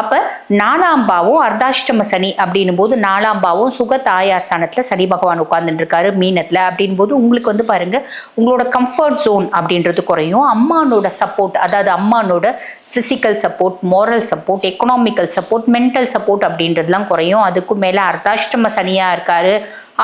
அப்போ நாலாம் பாவம் அர்த்தாஷ்டம சனி அப்படின்னும் போது நாலாம் பாவம் சுக தாயார் ஸ்தானத்தில் சனி பகவான் உட்கார்ந்துட்டு இருக்காரு மீனத்தில். அப்படின் போது உங்களுக்கு வந்து பாருங்க உங்களோட கம்ஃபர்ட் ஜோன் அப்படின்றது குறையும். அம்மானோட சப்போர்ட் அதாவது அம்மானோட physical support moral support economical support mental support அப்படின்றதுலாம் குறையும். அதுக்கும் மேலே அர்த்தாஷ்டம சனியாக இருக்காரு.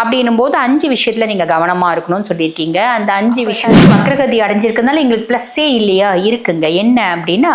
அப்படின்னும் போது அஞ்சு விஷயத்துல நீங்க கவனமா இருக்கணும்னு சொல்லியிருக்கீங்க. அந்த அஞ்சு விஷயம் வக்ரகதி அடைஞ்சிருக்கிறதுனால எங்களுக்கு ப்ளஸ்ஸே இல்லையா? இருக்குங்க. என்ன அப்படின்னா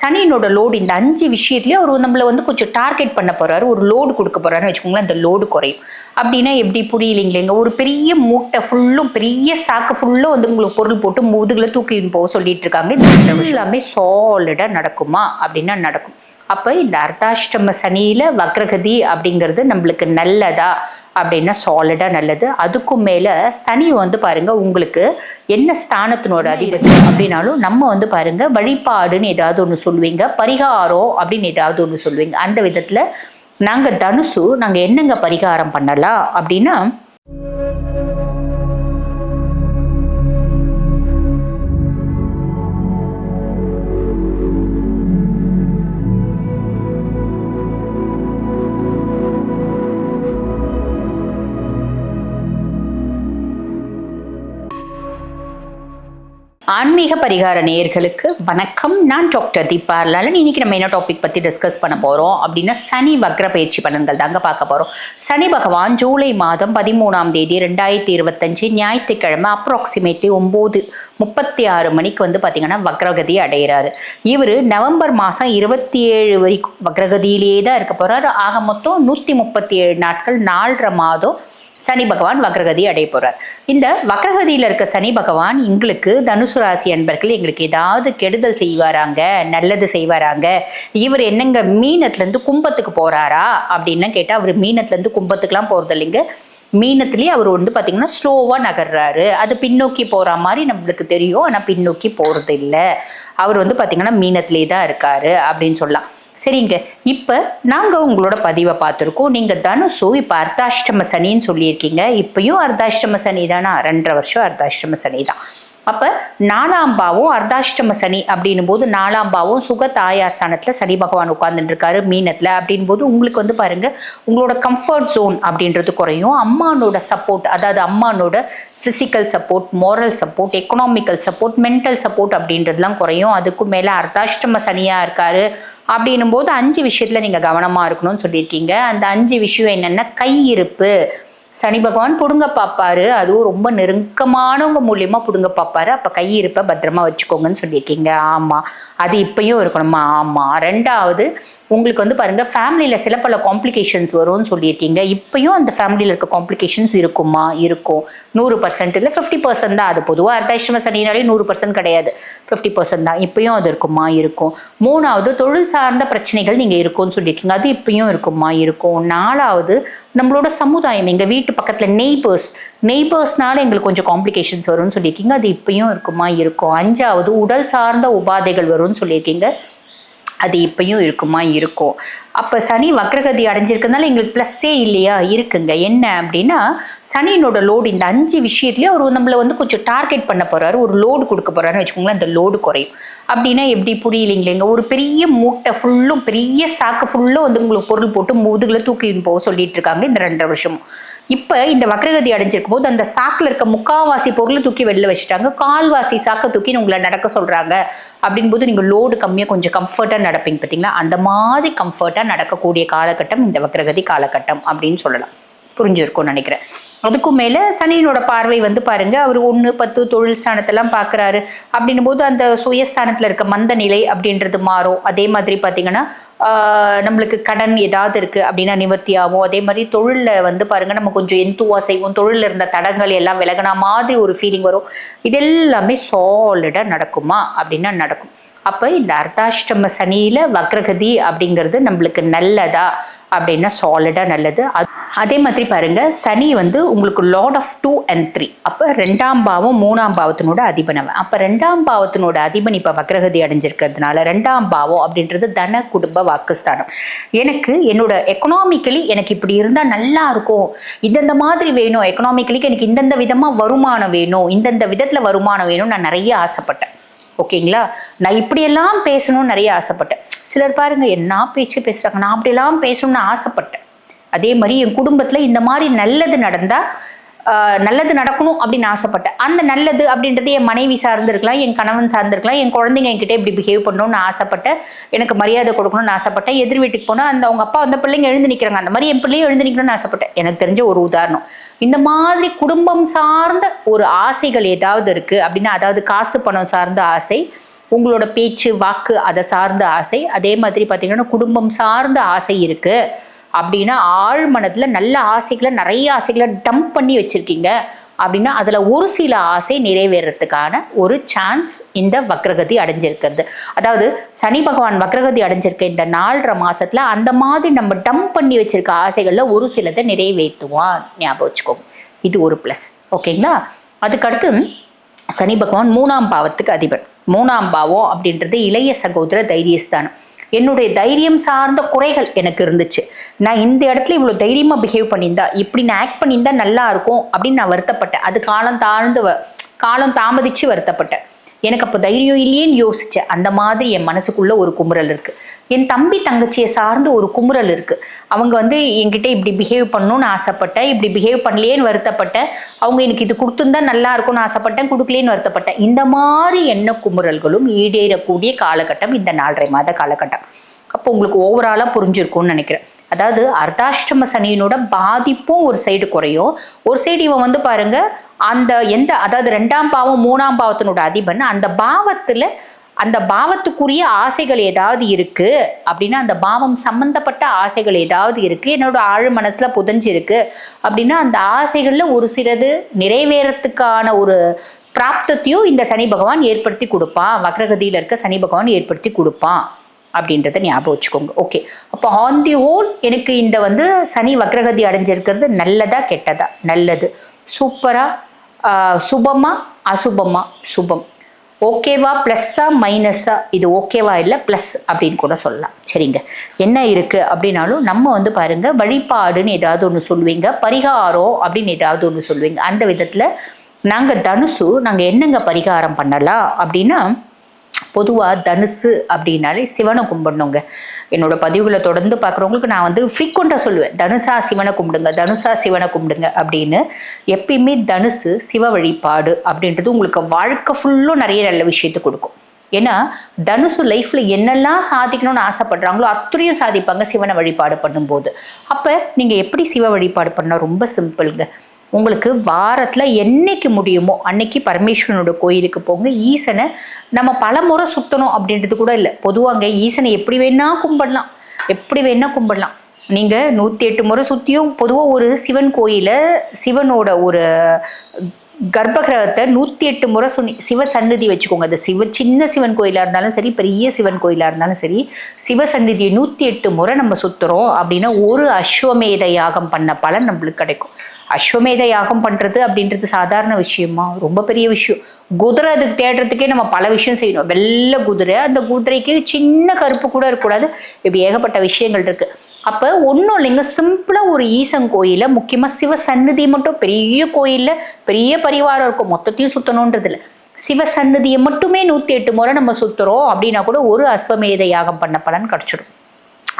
சனியினோட லோடு இந்த அஞ்சு விஷயத்துலயும் அவர் நம்மள வந்து கொஞ்சம் டார்கெட் பண்ண போறாரு. ஒரு லோடு கொடுக்க போறாருன்னு வச்சுக்கோங்களேன் அந்த லோடு குறையும். அப்படின்னா எப்படி புரியலைங்களேங்க? ஒரு பெரிய மூட்டை ஃபுல்லும் பெரிய சாக்கு ஃபுல்லும் வந்து உங்களுக்கு பொருள் போட்டு முதுகுல தூக்கின்னு போக சொல்லிட்டு இருக்காங்க. இது எல்லாமே சாலிடா நடக்குமா? அப்படின்னா நடக்கும். அப்போ இந்த அர்த்தாஷ்டம சனியில வக்ரகதி அப்படிங்கிறது நம்மளுக்கு நல்லதா? அப்படின்னா சாலிடாக நல்லது. அதுக்கும் மேலே சனி வந்து பாருங்க உங்களுக்கு என்ன ஸ்தானத்தினோட அதிபதி அப்படின்னாலும் நம்ம வந்து பாருங்க வழிபாடுன்னு ஏதாவது ஒன்று சொல்லுவீங்க பரிகாரம் அப்படின்னு ஏதாவது ஒன்று சொல்லுவீங்க. அந்த விதத்தில் நாங்கள் தனுசு நாங்கள் என்னங்க பரிகாரம் பண்ணலாம் அப்படின்னா ஆன்மீக பரிகார நேயர்களுக்கு வணக்கம். நான் டாக்டர் தீபா லாலன். இன்னைக்கு நம்ம என்ன டாபிக் பற்றி டிஸ்கஸ் பண்ண போகிறோம் அப்படின்னா சனி வக்ர பயிற்சி பலன்கள் தாங்க பார்க்க போகிறோம் சனி பகவான் ஜூலை மாதம் பதிமூணாம் தேதி ரெண்டாயிரத்தி இருபத்தஞ்சு ஞாயிற்றுக்கிழமை அப்ராக்சிமேட்லி ஒம்பது முப்பத்தி ஆறு மணிக்கு வந்து பார்த்தீங்கன்னா வக்ரகதி அடைகிறாரு இவர் நவம்பர் மாதம் இருபத்தி ஏழு வரைக்கும் வக்ரகதியிலேயே தான் இருக்க போகிறார் ஆக மொத்தம் நூற்றி முப்பத்தி ஏழு நாட்கள் நாலரை மாதம் சனி பகவான் வக்ரகதி அடைய போறார். இந்த வக்ரகதியில் இருக்க சனி பகவான் எங்களுக்கு தனுசு ராசி அன்பர்கள் எங்களுக்கு ஏதாவது கெடுதல் செய்வாராங்க நல்லது செய்வாராங்க இவர் என்னங்க மீனத்துலேருந்து கும்பத்துக்கு போறாரா அப்படின்னு கேட்டால் அவர் மீனத்துலேருந்து கும்பத்துக்குலாம் போகிறது இல்லைங்க. மீனத்துலேயே அவர் வந்து பார்த்திங்கன்னா ஸ்லோவாக நகர்றாரு. அது பின்னோக்கி போகிற மாதிரி நம்மளுக்கு தெரியும். ஆனால் பின்னோக்கி போகிறது இல்லை அவர் வந்து பார்த்திங்கன்னா மீனத்துலேயே தான் இருக்காரு அப்படின்னு சொல்லலாம். சரிங்க. இப்போ நாங்கள் உங்களோட பதிவை பார்த்துருக்கோம். நீங்கள் தனுசு இப்போ அர்த்தாஷ்டம சனின்னு சொல்லியிருக்கீங்க. இப்பயும் அர்த்தாஷ்டம சனி தானா? ரெண்டரை வருஷம் அர்த்தாஷ்டம சனி தான். அப்போ நாலாம் பாவம் அர்த்தாஷ்டம சனி அப்படின்னும் போது நாலாம் பாவம் சுக தாயார் ஸ்தானத்தில் சனி பகவான் உட்கார்ந்துட்டு இருக்காரு மீனத்தில் அப்படின் போது உங்களுக்கு வந்து பாருங்க உங்களோட கம்ஃபர்ட் ஜோன் அப்படின்றது குறையும். அம்மானோட சப்போர்ட் அதாவது அம்மானோட physical support moral support economical support mental support அப்படின்றதுலாம் குறையும். அதுக்கும் மேலே அர்த்தாஷ்டம சனியாக இருக்காரு. அப்படின்னும் போது அஞ்சு விஷயத்துல நீங்க கவனமா இருக்கணும்னு சொல்லியிருக்கீங்க. அந்த அஞ்சு விஷயம் என்னன்னா கையிருப்பு. சனி பகவான் புடுங்க பார்ப்பாரு அதுவும் ரொம்ப நெருக்கமானவங்க மூலியமா புடுங்க பார்ப்பாரு அப்ப கையிருப்பை பத்திரமா வச்சுக்கோங்கன்னு சொல்லியிருக்கீங்க. ஆமா. அது இப்பயும் இருக்கணுமா? ஆமா. ரெண்டாவது உங்களுக்கு வந்து பாருங்க ஃபேமிலியில சில பல காம்ப்ளிகேஷன்ஸ் வரும்னு சொல்லியிருக்கீங்க. இப்பயும் அந்த ஃபேமிலியில் இருக்க காம்ப்ளிகேஷன்ஸ் இருக்குமா? இருக்கும். நூறு பர்சன்ட் இல்லை ஃபிஃப்டி பர்சன்ட் தான். அது பொதுவாக அர்த்தாஷ்டம சனினாலே நூறு பர்சன்ட் கிடையாது. ஃபிஃப்டி பர்சன்ட் தான். இப்பயும் அது இருக்குமா? இருக்கும். மூணாவது தொழில் சார்ந்த பிரச்சனைகள் நீங்கள் இருக்கும்னு சொல்லியிருக்கீங்க. அது இப்பயும் இருக்குமா? இருக்கும். நாலாவது நம்மளோட சமுதாயம் எங்கள் வீட்டு பக்கத்தில் நெய்பர்ஸ் நெய்பர்ஸ்னால எங்களுக்கு கொஞ்சம் காம்ப்ளிகேஷன்ஸ் வரும்னு சொல்லியிருக்கீங்க. அது இப்பயும் இருக்குமா? இருக்கும். அஞ்சாவது உடல் சார்ந்த உபாதைகள் வரும்னு சொல்லியிருக்கீங்க. அது இப்பயும் இருக்குமா? இருக்கும். அப்போ சனி வக்ரகதி அடைஞ்சிருக்கிறதுனால எங்களுக்கு ப்ளஸ்ஸே இல்லையா? இருக்குங்க. என்ன அப்படின்னா சனியினோட லோடு இந்த அஞ்சு விஷயத்துலேயும் அவர் நம்மளை வந்து கொஞ்சம் டார்கெட் பண்ண போகிறாரு ஒரு லோடு கொடுக்க போகிறாருன்னு வச்சுக்கோங்களேன் அந்த லோடு குறையும். அப்படின்னா எப்படி? புரியலைங்களேங்க. ஒரு பெரிய மூட்டை ஃபுல்லும் பெரிய சாக்கு ஃபுல்லும் வந்து உங்களுக்கு பொருள் போட்டு முதுகில் தூக்கின்னு போக சொல்லிட்டு இருக்காங்க இந்த ரெண்டரை வருஷமும். இப்போ இந்த வக்ரகதி அடைஞ்சிருக்கும் போது அந்த சாக்கில் இருக்க முக்காவாசி பொருளை தூக்கி வெளில வச்சுட்டாங்க. கால்வாசி சாக்கை தூக்கி உங்களை நடக்க சொல்கிறாங்க அப்படின் போது நீங்கள் லோடு கம்மியாக கொஞ்சம் கம்ஃபர்ட்டாக நடப்பீங்க பார்த்தீங்களா அந்த மாதிரி கம்ஃபர்ட்டாக நடக்கக்கூடிய காலகட்டம் இந்த வக்ரகதி காலகட்டம் அப்படின்னு சொல்லலாம். புரிஞ்சிருக்கும்னு நினைக்கிறேன். அதுக்கும் மேலே சனியினோட பார்வை வந்து பாருங்க. அவர் ஒன்று பத்து தொழில் ஸ்தானத்தெல்லாம் பார்க்குறாரு அப்படின்னும் போது அந்த சுயஸ்தானத்தில் இருக்க மந்த நிலை அப்படின்றது மாறும். அதே மாதிரி பார்த்தீங்கன்னா நம்மளுக்கு கடன் ஏதாவது இருக்குது அப்படின்னா நிவர்த்தி ஆகும். அதே மாதிரி தொழிலில் வந்து பாருங்க நம்ம கொஞ்சம் எந்துவா செய்வோம். தொழிலில் இருந்த தடங்கள் எல்லாம் விலகின மாதிரி ஒரு ஃபீலிங் வரும். இது எல்லாமே சாலிடாக நடக்குமா அப்படின்னா நடக்கும். அப்போ இந்த அர்த்தாஷ்டம சனியில் வக்ரகதி அப்படிங்கிறது நம்மளுக்கு நல்லதா அப்படின்னா சாலிடாக நல்லது. அது- அதே மாதிரி பாருங்க சனி வந்து உங்களுக்கு lord of two and three அப்போ ரெண்டாம் பாவம் மூணாம் பாவத்தினோட அதிபனவன். அப்போ ரெண்டாம் பாவத்தினோட அதிபன் இப்போ வக்ரகதி அடைஞ்சிருக்கிறதுனால ரெண்டாம் பாவம் அப்படின்றது தன குடும்ப வாக்குஸ்தானம். எனக்கு என்னோட எக்கனாமிக்கலி எனக்கு இப்படி இருந்தால் நல்லா இருக்கும். இந்தந்த மாதிரி வேணும். எக்கனாமிக்கலிக்கு எனக்கு இந்தந்த விதமாக வருமானம் வேணும். இந்தந்த விதத்தில் வருமானம் வேணும் நான் நிறைய ஆசைப்பட்டேன். ஓகேங்களா? நான் இப்படியெல்லாம் பேசணும்னு நிறைய ஆசைப்பட்டேன். சிலர் பாருங்க என்ன பேச்சு பேசுகிறாங்க நான் அப்படிலாம் பேசணும்னு ஆசைப்பட்டேன். அதே மாதிரி என் குடும்பத்தில் இந்த மாதிரி நல்லது நடந்தால் நல்லது நடக்கணும் அப்படின்னு ஆசைப்பட்டேன். அந்த நல்லது அப்படின்றது என் மனைவி சார்ந்திருக்கலாம் என் கணவன் சார்ந்திருக்கலாம் என் குழந்தைங்க என்கிட்ட இப்படி பிஹேவ் பண்ணணும்னு ஆசைப்பட்டேன். எனக்கு மரியாதை கொடுக்கணும்னு ஆசைப்பட்டேன். எதிர் வீட்டுக்கு போனால் அந்த அவங்க அப்பா அந்த பிள்ளைங்க எழுந்து நிற்கிறாங்க அந்த மாதிரி என் பிள்ளையும் எழுந்து நிற்கணும்னு ஆசைப்பட்டேன். எனக்கு தெரிஞ்ச ஒரு உதாரணம். இந்த மாதிரி குடும்பம் சார்ந்த ஒரு ஆசைகள் ஏதாவது இருக்குது அப்படின்னா அதாவது காசு பணம் சார்ந்த ஆசை உங்களோட பேச்சு வாக்கு அதை சார்ந்த ஆசை. அதே மாதிரி பார்த்தீங்கன்னா குடும்பம் சார்ந்த ஆசை இருக்குது அப்படின்னா ஆழ் மனதில் நல்ல ஆசைகளை நிறைய ஆசைகளை டம்ப் பண்ணி வச்சுருக்கீங்க. அப்படின்னா அதில் ஒரு சில ஆசை நிறைவேறத்துக்கான ஒரு சான்ஸ் இந்த வக்ரகதி அடைஞ்சிருக்கிறது. அதாவது சனி பகவான் வக்ரகதி அடைஞ்சிருக்க இந்த நாலரை மாதத்தில் அந்த மாதிரி நம்ம டம்ப் பண்ணி வச்சுருக்க ஆசைகளில் ஒரு சிலதை நிறைவேற்றுவான். ஞாபகம் வச்சுக்கோங்க. இது ஒரு ப்ளஸ் ஓகேங்களா? அதுக்கடுத்து சனி பகவான் மூணாம் பாவத்துக்கு அதிபர். மூணாம் பாவம் அப்படின்றது இளைய சகோதர தைரியஸ்தானம். என்னுடைய தைரியம் சார்ந்த குறைகள் எனக்கு இருந்துச்சு. நான் இந்த இடத்துல இவ்வளோ தைரியமாக பிஹேவ் பண்ணியிருந்தா இப்படி நான் ஆக்ட் பண்ணியிருந்தா நல்லா இருக்கும் அப்படின்னு நான் வருத்தப்பட்டேன். அது காலம் தாழ்ந்து காலம் தாமதித்து வருத்தப்பட்டேன். எனக்கு அப்போ தைரியம் இல்லையேன்னு யோசித்தேன் அந்த மாதிரி என் மனசுக்குள்ளே ஒரு குமுறல் இருக்குது என் தம்பி தங்கச்சியை சார்ந்து ஒரு குமுறல் இருக்குது அவங்க வந்து என்கிட்ட இப்படி பிஹேவ் பண்ணணும்னு ஆசைப்பட்டேன். இப்படி பிஹேவ் பண்ணலேன்னு வருத்தப்பட்டேன். அவங்க எனக்கு இது கொடுத்துருந்தா நல்லா இருக்கும்னு ஆசைப்பட்டேன். கொடுக்கலேன்னு வருத்தப்பட்டேன். இந்த மாதிரி எண்ண குமுறல்களும் ஈடேறக்கூடிய காலகட்டம் இந்த நாலரை மாத காலகட்டம். அப்போ உங்களுக்கு ஓவராலாக புரிஞ்சிருக்கும்னு நினைக்கிறேன். அதாவது அர்த்தாஷ்டம சனியினோட பாதிப்பும் ஒரு சைடு குறையும். ஒரு சைடு இவன் வந்து பாருங்கள் அந்த எந்த அதாவது ரெண்டாம் பாவம் மூணாம் பாவத்தினோட அதிபன் அந்த பாவத்தில் அந்த பாவத்துக்குரிய ஆசைகள் ஏதாவது இருக்கு? அப்படின்னா அந்த பாவம் சம்பந்தப்பட்ட ஆசைகள் ஏதாவது இருக்கு? என்னோட ஆழ் மனசுல புதஞ்சிருக்கு. அப்படின்னா அந்த ஆசைகள்ல ஒரு சிலது நிறைவேறத்துக்கான ஒரு பிராப்தத்தையும் இந்த சனி பகவான் ஏற்படுத்தி கொடுப்பான். வக்ரகதியில் இருக்க சனி பகவான் ஏற்படுத்தி கொடுப்பான். அப்படின்றத ஞாபகம் வச்சுக்கோங்க. ஓகே அப்போ ஆன் தி ஹோல் எனக்கு இந்த வந்து சனி வக்ரகதி அடைஞ்சிருக்கிறது நல்லதா கெட்டதா? நல்லது. சூப்பராக சுபமா? அசுபமா? சுபம். ஓகேவா? ப்ளஸ்ஸா? மைனஸா இது ஓகேவா இல்லை ப்ளஸ் அப்படின்னு கூட சொல்லலாம். சரிங்க. என்ன இருக்குது அப்படின்னாலும் நம்ம வந்து பாருங்கள் வழிபாடுன்னு ஏதாவது ஒன்று சொல்லுவீங்க பரிகாரம் அப்படின்னு ஏதாவது ஒன்று சொல்லுவீங்க. அந்த விதத்தில் நாங்கள் தனுசு நாங்கள் என்னங்க பரிகாரம் பண்ணலாம் அப்படின்னா பொதுவாக தனுசு அப்படின்னாலே சிவனை கும்பிடணுங்க. என்னோட பதிவுகளை தொடர்ந்து பார்க்குறவங்களுக்கு நான் வந்து ஃப்ரீக்வெண்ட்டாக சொல்லுவேன். தனுசா சிவனை கும்பிடுங்க தனுசா சிவனை கும்பிடுங்க அப்படின்னு. எப்பயுமே தனுசு சிவ வழிபாடு அப்படின்றது உங்களுக்கு வாழ்க்கை ஃபுல்லும் நிறைய நல்ல விஷயத்தை கொடுக்கும். ஏன்னா தனுசு லைஃப்பில் என்னெல்லாம் சாதிக்கணும்னு ஆசைப்படுறாங்களோ அத்துறையும் சாதிப்பாங்க சிவனை வழிபாடு பண்ணும்போது. அப்போ நீங்கள் எப்படி சிவ வழிபாடு பண்ணால் ரொம்ப சிம்பிளுங்க உங்களுக்கு வாரத்தில் என்னைக்கு முடியுமோ அன்னைக்கு பரமேஸ்வரனோட கோயிலுக்கு போங்க. ஈசனை நம்ம பல முறை சுற்றணும் அப்படின்றது கூட இல்லை. பொதுவாங்க ஈசனை எப்படி வேணால் கும்பிடலாம். எப்படி வேணால் கும்பிடலாம். நீங்கள் நூற்றி எட்டு முறை சுற்றியும் பொதுவாக ஒரு சிவன் கோயிலை சிவனோட ஒரு கர்ப்பகிரகத்தை நூற்றி எட்டு முறை சுனி சிவ சன்னதி வச்சுக்கோங்க. அது சிவ சின்ன சிவன் கோயிலாக இருந்தாலும் சரி பெரிய சிவன் கோயிலாக இருந்தாலும் சரி சிவ சன்னதியை நூற்றி எட்டு முறை நம்ம சுற்றுறோம் அப்படின்னா ஒரு அஸ்வமேத யாகம் பண்ண பலன் நம்மளுக்கு கிடைக்கும். அஸ்வமேத யாகம் பண்ணுறது அப்படின்றது சாதாரண விஷயமா? ரொம்ப பெரிய விஷயம். குதிரை அதுக்கு தேடுறதுக்கே நம்ம பல விஷயம் செய்யணும். வெள்ளை குதிரை அந்த குதிரைக்கு சின்ன கருப்பு கூட இருக்கக்கூடாது. இப்படி ஏகப்பட்ட விஷயங்கள் இருக்குது அப்போ ஒன்றும் இல்லைங்க சிம்பிளாக ஒரு ஈசன் கோயிலில் முக்கியமாக சிவ சன்னதி மட்டும் பெரிய கோயிலில் பெரிய பரிவாரம் இருக்கும். மொத்தத்தையும் சுற்றணுன்றது இல்லை. சிவ சன்னதியை மட்டுமே நூற்றி எட்டு முறை நம்ம சுற்றுறோம் அப்படின்னா கூட ஒரு அஸ்வமேத யாகம் பண்ண பலன் கிடச்சிடும்.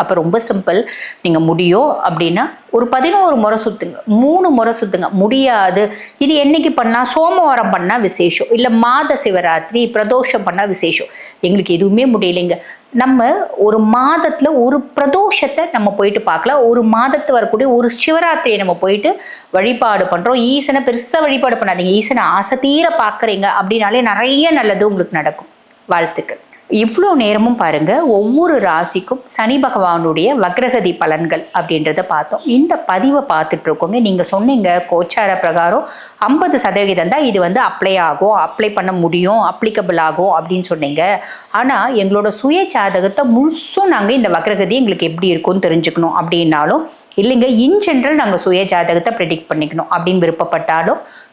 அப்போ ரொம்ப சிம்பிள் நீங்கள் முடியும் அப்படின்னா ஒரு பதினோரு முறை சுற்றுங்க மூணு முறை சுற்றுங்க முடியாது. இது என்னைக்கு பண்ணால் சோமவாரம் பண்ணால் விசேஷம். இல்லை மாத சிவராத்திரி பிரதோஷம் பண்ணால் விசேஷம். எங்களுக்கு எதுவுமே முடியலைங்க. நம்ம ஒரு மாதத்தில் ஒரு பிரதோஷத்தை நம்ம போயிட்டு பார்க்கலாம் ஒரு மாதத்து வரக்கூடிய ஒரு சிவராத்திரியை நம்ம போயிட்டு வழிபாடு பண்ணுறோம் ஈசனை பெருசாக வழிபாடு பண்ணாதீங்க. ஈசனை ஆசை தீர பார்க்குறீங்க. அப்படின்னாலே நிறைய நல்லது உங்களுக்கு நடக்கும். வாழ்த்துக்கள். இவ்வளோ நேரமும் பாருங்க ஒவ்வொரு ராசிக்கும் சனி பகவானுடைய வக்ரகதி பலன்கள் அப்படின்றத பார்த்தோம். இந்த பதிவை பார்த்துட்டு இருக்கோங்க நீங்கள் சொன்னீங்க கோச்சார பிரகாரம் ஐம்பது சதவிகிதம் தான் இது வந்து அப்ளை ஆகும் அப்ளை பண்ண முடியும் அப்ளிகபிள் ஆகும் அப்படின்னு சொன்னீங்க. ஆனால் எங்களோட சுய ஜாதகத்தை முழுசும் நாங்கள் இந்த வக்ரகதி எங்களுக்கு எப்படி இருக்கும்னு தெரிஞ்சுக்கணும் அப்படின்னாலும் இல்லைங்க இன் ஜென்ரல் நாங்கள் சுய ஜாதகத்தை ப்ரெடிக்ட் பண்ணிக்கணும் அப்படின்னு விருப்பப்பட்டாலும்